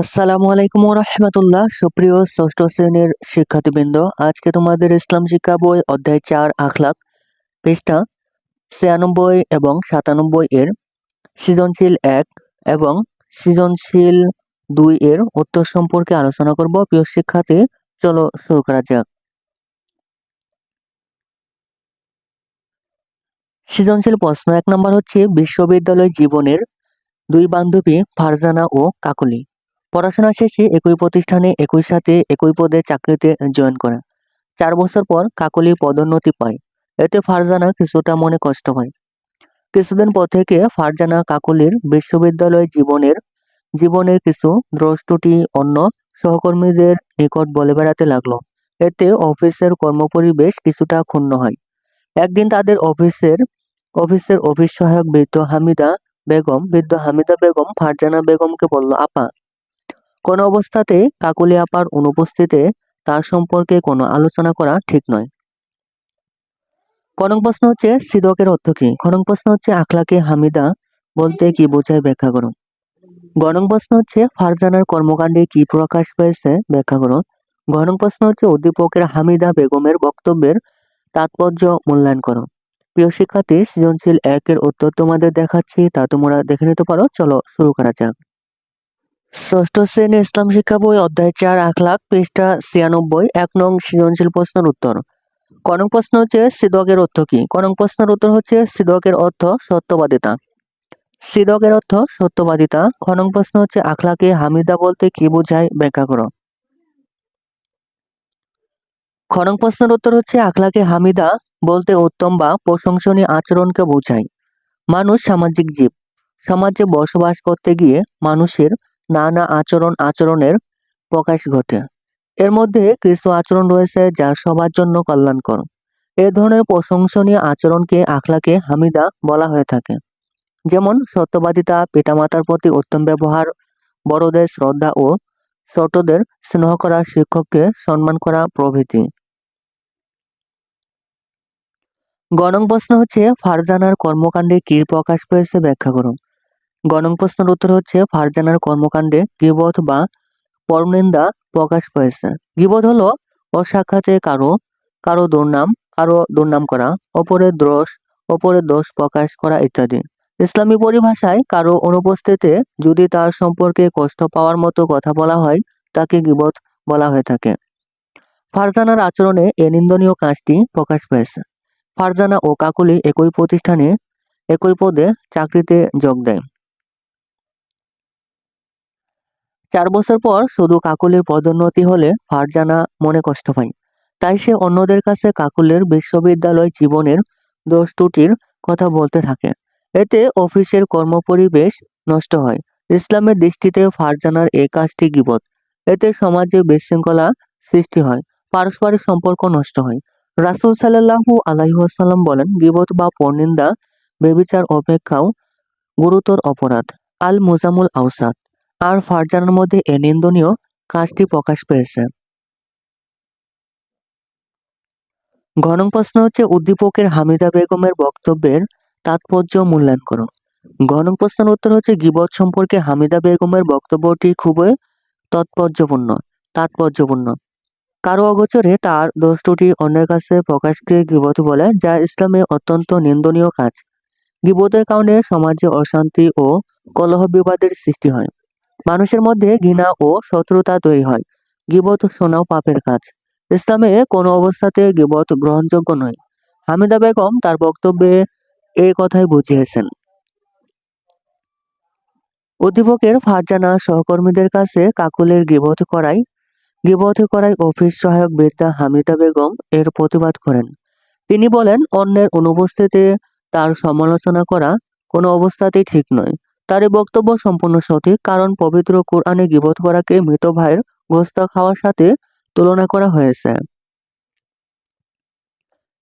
আসসালামু আলাইকুম রহমতুল্লাহ। সুপ্রিয় ষষ্ঠ শ্রেণির শিক্ষার্থীবৃন্দ, আজকে তোমাদের ইসলাম শিক্ষা বই অধ্যায় চার, আখলাক পৃষ্ঠা ছিয়ানব্বই এবং সাতানব্বই এর সৃজনশীল এক এবং সৃজনশীল দুই এর উত্তর সম্পর্কে আলোচনা করব। প্রিয় শিক্ষার্থী, চলো শুরু করা যাক। সৃজনশীল প্রশ্ন এক নম্বর হচ্ছে, বিশ্ববিদ্যালয় জীবনের দুই বান্ধবী ফারজানা ও কাকলি। পড়াশোনা শেষে একই প্রতিষ্ঠানে, একই সাথে, একই পদে চাকরিতে জয়েন করে চার বছর পর কাকলি পদোন্নতি পায়। এতে ফারজানা কিছুটা মনে কষ্ট হয়। কিছুদিন পর থেকে ফারজানা কাকলির বিশ্ববিদ্যালয় জীবনের জীবনের কিছু দ্রষ্টটি অন্য সহকর্মীদের নিকট বলে বেড়াতে লাগল। এতে অফিসের কর্মপরিবেশ কিছুটা ক্ষুণ্ণ হয়। একদিন তাদের অফিসের অফিসের অফিস সহায়ক বৃদ্ধ হামিদা বেগম, বৃদ্ধ হামিদা বেগম ফারজানা বেগমকে বলল, আপা কোনো অবস্থাতে কাকুলি আপার অনুপস্থিতিতে তার সম্পর্কে কোনো আলোচনা করা ঠিক নয়। খনং প্রশ্ন হচ্ছে, সিদকের অর্থ কি? খনং প্রশ্ন হচ্ছে, আখলাকে হামিদা বলতে কি বোঝায় ব্যাখ্যা করো গণং প্রশ্ন হচ্ছে, ফারজানার কর্মকাণ্ডে কি প্রকাশ পেয়েছে ব্যাখ্যা করো গণং প্রশ্ন হচ্ছে উদ্দীপকের হামিদা বেগমের বক্তব্যের তাৎপর্য মূল্যায়ন করো প্রিয় শিক্ষার্থী, সৃজনশীল একের উত্তর তোমাদের দেখাচ্ছি, তা তোমরা দেখে নিতে পারো। চলো শুরু করা যাক। ষষ্ঠ শ্রেণি ইসলাম শিক্ষা বই অধ্যায় চার আখলাখ পৃষ্ঠা ছিয়ানব্বই, এক নং সৃজনশীল প্রশ্নের উত্তর। কনক প্রশ্ন হচ্ছে সিদকের অর্থ কি? কনক প্রশ্নের উত্তর হচ্ছে সিদকের অর্থ সত্যবাদিতা। সিদকের অর্থ সত্যবাদিতা। খনক প্রশ্ন হচ্ছে আখলাকে হামিদা বলতে কি বোঝায় ব্যাখ্যা করো। খনক প্রশ্নের উত্তর হচ্ছে আখলাকে হামিদা বলতে উত্তম বা প্রশংসনীয় আচরণকে বোঝায়। মানুষ সামাজিক জীব। সমাজে বসবাস করতে গিয়ে মানুষের নানা আচরণ আচরণের প্রকাশ ঘটে। এর মধ্যে কিছু আচরণ রয়েছে যা সবার জন্য কল্যাণকর। এ ধরনের প্রশংসনীয় আচরণকে আখলাকে হামিদা বলা হয়ে থাকে। যেমন, সত্যবাদিতা পিতামাতার প্রতি উত্তম ব্যবহার, বড়দের শ্রদ্ধা ও ছোটদের স্নেহ করা শিক্ষককে সম্মান করা প্রভৃতি। গণং প্রশ্ন হচ্ছে, ফারজানার কর্মকাণ্ডে কি প্রকাশ পেয়েছে ব্যাখ্যা করুন। গণং প্রশ্নের উত্তর হচ্ছে ফারজানার কর্মকাণ্ডে গিবধ বা পরনিন্দা প্রকাশ পেয়েছে গিবধ হলো অসাক্ষাতে কারও কারও দুর্নাম কারও দুর্নাম করা, অপরের দোষ অপরের দোষ প্রকাশ করা ইত্যাদি। ইসলামী পরিভাষায় কারও অনুপস্থিতিতে যদি তার সম্পর্কে কষ্ট পাওয়ার মতো কথা বলা হয়, তাকে গিবত বলা হয়ে থাকে। ফারজানার আচরণে এ নিন্দনীয় কাজটি প্রকাশ পেয়েছে ফারজানা ও কাকুলি একই প্রতিষ্ঠানে, একই পদে চাকরিতে যোগ দেয়। চার বছর পর শুধু কাকুলির পদোন্নতি হলে ফারজানা মনে কষ্ট পায়। তাই সে অন্যদের কাছে কাকুলের বিশ্ববিদ্যালয় জীবনের দোষ ত্রুটির কথা বলতে থাকে। এতে অফিসের কর্মপরিবেশ নষ্ট হয়। ইসলামের দৃষ্টিতে ফারজানার এই কাজটি গিবত। এতে সমাজে বিশৃঙ্খলা সৃষ্টি হয়, পারস্পরিক সম্পর্ক নষ্ট হয়। রাসুল সাল্লাহু আলাইসাল্লাম বলেন, গিবত বা পর্নিন্দা বেবিচার অপেক্ষাও গুরুতর অপরাধ। আল মুজামুল আউসাদ আর ফারজানার মধ্যে এ নিন্দনীয় কাজটি প্রকাশ পেয়েছে। ঘনং প্রশ্ন হচ্ছে, উদ্দীপকের হামিদা বেগমের বক্তব্যের তাৎপর্য মূল্যায়ন করো। ঘনং প্রশ্নের উত্তর হচ্ছে, গিবত সম্পর্কে হামিদা বেগমের বক্তব্যটি খুবই তাৎপর্যপূর্ণ তাৎপর্যপূর্ণ। কারও অগোচরে তার দোষটি অন্যের কাছে প্রকাশকে গিবত বলে, যা ইসলামে অত্যন্ত নিন্দনীয় কাজ। গিবতের কারণে সমাজে অশান্তি ও কলহ বিবাদের সৃষ্টি হয়। মানুষের মধ্যে ঘৃণা ও শত্রুতা তৈরি হয়। গিবত শোনাও পাপের কাজ। ইসলামে কোনো অবস্থাতে গিবত গ্রহণযোগ্য নয়। হামিদা বেগম তার বক্তব্যে এই কথাই বুঝিয়েছেন। অধ্যাপকের ফারজানা সহকর্মীদের কাছে কাকুলের গিবত করাই গিবত করাই অফিস সহায়ক বৃদ্ধা হামিদা বেগম এর প্রতিবাদ করেন। তিনি বলেন, অন্যের অনুপস্থিতিতে তার সমালোচনা করা কোনো অবস্থাতেই ঠিক নয়। তার বক্তব্য সম্পূর্ণ সঠিক কারণ পবিত্র কোরআনে গিবত করাকে মৃত ভাইয়ের গোস্ত খাওয়ার সাথে তুলনা করা হয়েছে।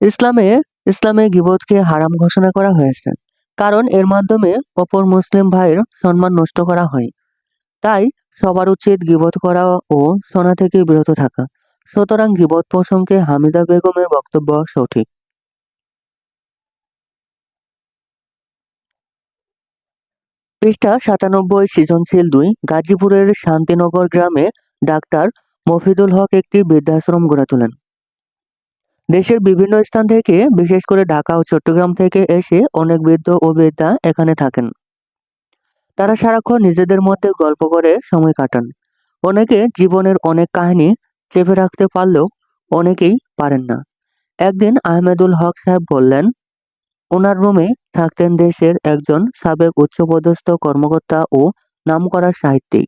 ইসলামে ইসলামে গিবতকে হারাম ঘোষণা করা হয়েছে কারণ এর মাধ্যমে অপর মুসলিম ভাইয়ের সম্মান নষ্ট করা হয়। তাই সবার উচিত গিবত করা ও শোনা থেকে বিরত থাকা। সুতরাং গিবত প্রসঙ্গে হামিদা বেগমের বক্তব্য সঠিক। পৃষ্ঠা সাতানব্বই, সৃজনশীল দুই, গাজীপুরের শান্তিনগর গ্রামে ডাক্তার মফিদুল হক একটি বৃদ্ধাশ্রম গড়ে তোলেন। দেশের বিভিন্ন স্থান থেকে, বিশেষ করে ঢাকা ও চট্টগ্রাম থেকে এসে অনেক বৃদ্ধ ও বৃদ্ধা এখানে থাকেন। তারা সারাক্ষণ নিজেদের মধ্যে গল্প করে, সময় কাটান। অনেকে জীবনের অনেক কাহিনী চেপে রাখতে পারলেও অনেকেই পারেন না। একদিন আহমেদুল হক সাহেব বললেন ওনার রুমে থাকতেন দেশের একজন সাবেক উচ্চপদস্থ কর্মকর্তা ও নামকরা সাহিত্যিক।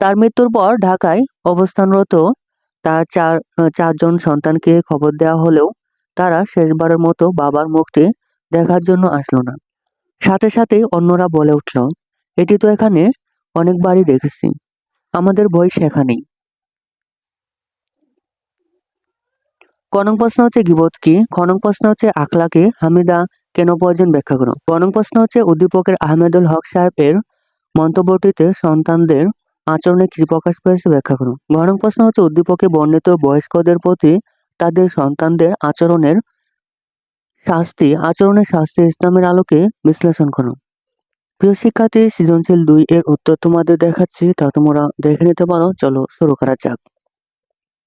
তার মৃত্যুর পর ঢাকায় অবস্থানরত তার চার, চারজন সন্তানকে খবর দেওয়া হলেও তারা শেষবারের মতো বাবার মুখটি দেখার জন্য আসলো না। সাথে সাথেই অন্যরা বলে উঠল, এটি তো এখানে অনেকবারই দেখেছি। আমাদের বই সেখানেই। কনক প্রশ্ন হচ্ছে গিবত কি? খনক প্রশ্ন হচ্ছে আখলাকে হামিদা কেন প্রয়োজন ব্যাখ্যা করো। কনক প্রশ্ন হচ্ছে উদ্দীপকের আহমেদুল হক সাহেবের মন্তব্যটিতে সন্তানদের আচরণে কি প্রকাশ পেয়েছে ব্যাখ্যা করুন ঘনক প্রশ্ন হচ্ছে উদ্দীপকে বর্ণিত বয়স্কদের প্রতি তাদের সন্তানদের আচরণের শাস্তি আচরণের শাস্তি ইসলামের আলোকে বিশ্লেষণ করুন প্রিয় শিক্ষার্থী, সৃজনশীল দুই এর উত্তর তোমাদের দেখাচ্ছি, তা তোমরা দেখে নিতে পারো। চলো শুরু করা যাক।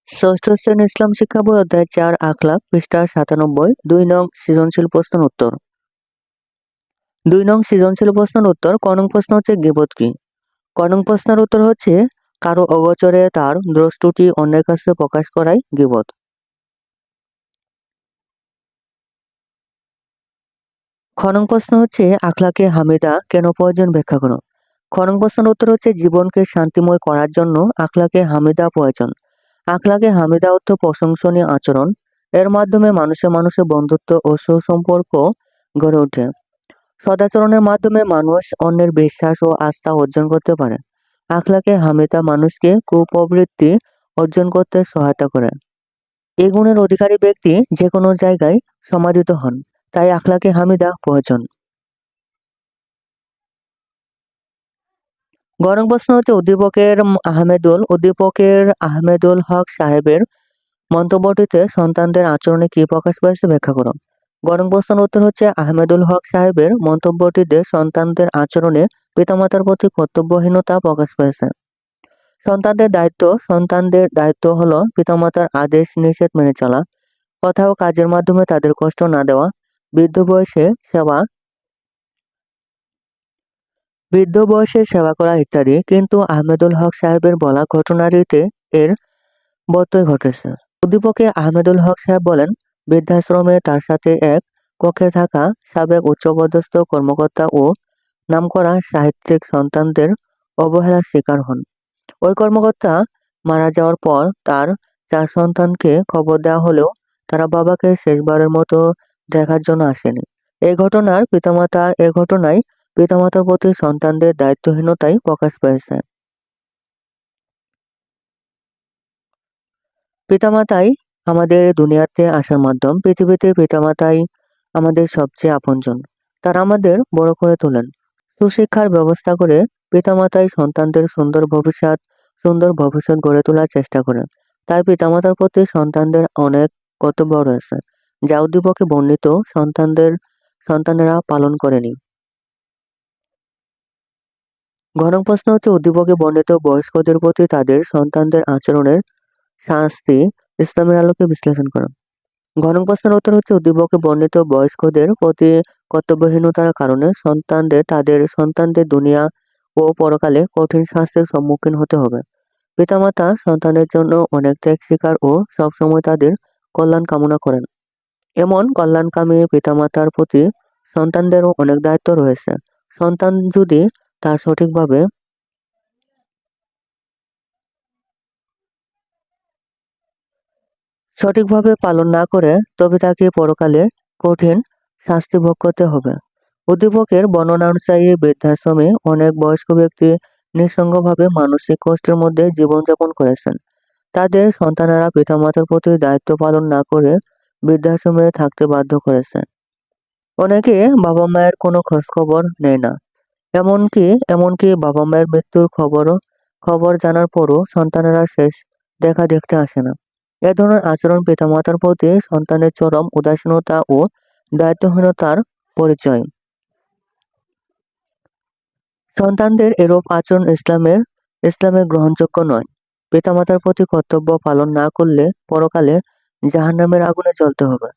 ষষ্ঠ শ্রেণি ইসলাম শিক্ষা বই অধ্যায় চার, আখলাখ, পৃষ্ঠা সাতানব্বই, দুই নং সৃজনশীল প্রশ্ন উত্তর। দুই নং সৃজনশীল প্রশ্নের উত্তর, ক নং প্রশ্ন হচ্ছে গেবত কি? ক নং প্রশ্নের উত্তর হচ্ছে, কারও অগোচরে তার দ্রষ্টুটি অন্যের কাছে প্রকাশ করাই গিবত। খনং প্রশ্ন হচ্ছে, আখলাকে হামিদা কেন প্রয়োজন ব্যাখ্যা করো? খনং প্রশ্নের উত্তর হচ্ছে, জীবনকে শান্তিময় করার জন্য আখলাকে হামিদা প্রয়োজন। আখলাকে হামিদা অর্থ প্রশংসনীয় আচরণ, এর মাধ্যমে মানুষে মানুষের বন্ধুত্ব ও সুসম্পর্ক গড়ে ওঠে। সদাচরণের মাধ্যমে মানুষ অন্যের বিশ্বাস ও আস্থা অর্জন করতে পারে। আখলাকে হামিদা মানুষকে কুপ্রবৃত্তি অর্জন করতে সহায়তা করে। এ গুণের অধিকারী ব্যক্তি যে কোনো জায়গায় সমাধিত হন, তাই আখলাকে হামিদা প্রয়োজন। গরম প্রশ্ন হচ্ছে, উদ্দীপকের আহমেদুল উদ্দীপকের আহমেদুল হক সাহেবের মন্তব্যটিতে সন্তানদের আচরণে কি প্রকাশ পেয়েছে ব্যাখ্যা করো গরম প্রশ্ন উত্তর হচ্ছে, আহমেদুল হক সাহেবের মন্তব্যটিতে সন্তানদের আচরণে পিতামাতার প্রতি কর্তব্যহীনতা প্রকাশ পেয়েছে। সন্তানদের দায়িত্ব সন্তানদের দায়িত্ব হলো পিতামাতার আদেশ নিষেধ মেনে চলা, কথা ও কাজের মাধ্যমে তাদের কষ্ট না দেওয়া, বৃদ্ধ বয়সে সেবা বৃদ্ধ বয়সে সেবা করা ইত্যাদি, কিন্তু আহমেদুল হক সাহেবের বলা ঘটনাটিতে এর বত্যয় ঘটেছে। উদ্দীপকে আহমেদুল হক সাহেব বলেন, বৃদ্ধাশ্রমে তার সাথে এক কক্ষে থাকা সাবেক উচ্চপদস্থ কর্মকর্তা ও নামকরা সাহিত্যিক সন্তানদের অবহেলার শিকার হন। ওই কর্মকর্তা মারা যাওয়ার পর তার চার সন্তানকে খবর দেওয়া হলেও তারা বাবাকে শেষবারের মতো দেখার জন্য আসেনি। এই ঘটনার পিতামাতা এ ঘটনায় পিতামাতার প্রতি সন্তানদের দায়িত্বহীনতাই প্রকাশ পেয়েছে। পিতামাতাই আমাদের দুনিয়াতে আসার মাধ্যম। পৃথিবীতে পিতামাতাই আমাদের সবচেয়ে আপনজন। তারা আমাদের বড় করে তোলেন। সুশিক্ষার ব্যবস্থা করে পিতামাতাই সন্তানদের সুন্দর ভবিষ্যৎ সুন্দর ভবিষ্যৎ গড়ে তোলার চেষ্টা করেন। তাই পিতামাতার প্রতি সন্তানদের অনেক কর্তব্য রয়েছে, যা উদ্দীপকে বর্ণিত সন্তানদের, সন্তানেরা পালন করেনি। ঘনক প্রশ্ন হচ্ছে, উদ্দীপকে বর্ণিত বয়স্কদের প্রতি তাদের সন্তানদের আচরণের শাস্তি ইসলামের আলোকে বিশ্লেষণ করো। ঘনক প্রশ্নের উত্তর হচ্ছে, উদ্দীপকে বর্ণিত বয়স্কদের প্রতি কর্তব্যহীনতার কারণে সন্তানদের, তাদের সন্তানদের দুনিয়া ও পরকালে কঠিন শাস্তির সম্মুখীন হতে হবে। পিতামাতা সন্তানের জন্য অনেক ত্যাগ স্বীকার ও সবসময় তাদের কল্যাণ কামনা করেন। এমন কল্যাণকামী পিতামাতার প্রতি সন্তানদেরও অনেক দায়িত্ব রয়েছে। সন্তান যদি তা সঠিকভাবে সঠিকভাবে পালন না করে তবে তাকে পরকালে কঠিন শাস্তি ভোগ করতে হবে। উদ্দীপকের বর্ণনা অনুযায়ী বৃদ্ধাশ্রমে অনেক বয়স্ক ব্যক্তি নিঃসঙ্গভাবে মানসিক কষ্টের মধ্যে জীবনযাপন করেছেন। তাদের সন্তানেরা পিতামাতার প্রতি দায়িত্ব পালন না করে বৃদ্ধাশ্রমে থাকতে বাধ্য করেছেন। অনেকে বাবা মায়ের কোনো খোঁজখবর নেয় না। এমনকি এমনকি বাবা মায়ের মৃত্যুর খবরও, খবর জানার পরও সন্তানেরা শেষ দেখা দেখতে আসে না। এ ধরনের আচরণ পিতামাতার প্রতি সন্তানের চরম উদাসীনতা ও দায়িত্বহীনতার পরিচয়। সন্তানদের এরূপ আচরণ ইসলামের ইসলামের গ্রহণযোগ্য নয়। পিতামাতার প্রতি কর্তব্য পালন না করলে পরকালে জাহান্নামের আগুনে জ্বলতে হবে।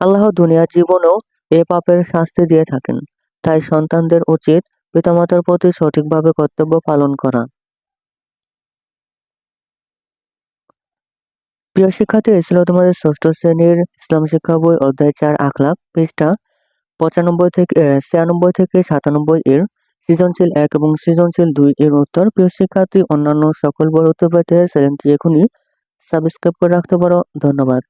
আল্লাহ দুনিয়ার জীবনেও এ পাপের শাস্তি দিয়ে থাকেন। তাই সন্তানদের উচিত পিতামাতার প্রতি সঠিকভাবে কর্তব্য পালন করা। প্রিয় শিক্ষার্থী ছিল তোমাদের ষষ্ঠ শ্রেণির ইসলাম শিক্ষা বই অধ্যায় চার আখলাক পৃষ্ঠা পঁচানব্বই থেকে ছিয়ানব্বই থেকে সাতানব্বই এর সৃজনশীল এক এবং সৃজনশীল দুই এর উত্তর। প্রিয় শিক্ষার্থী, অন্যান্য সকল বড় উত্তর পেতে চ্যানেলটি এখনই সাবস্ক্রাইব করে রাখতে পারো। ধন্যবাদ।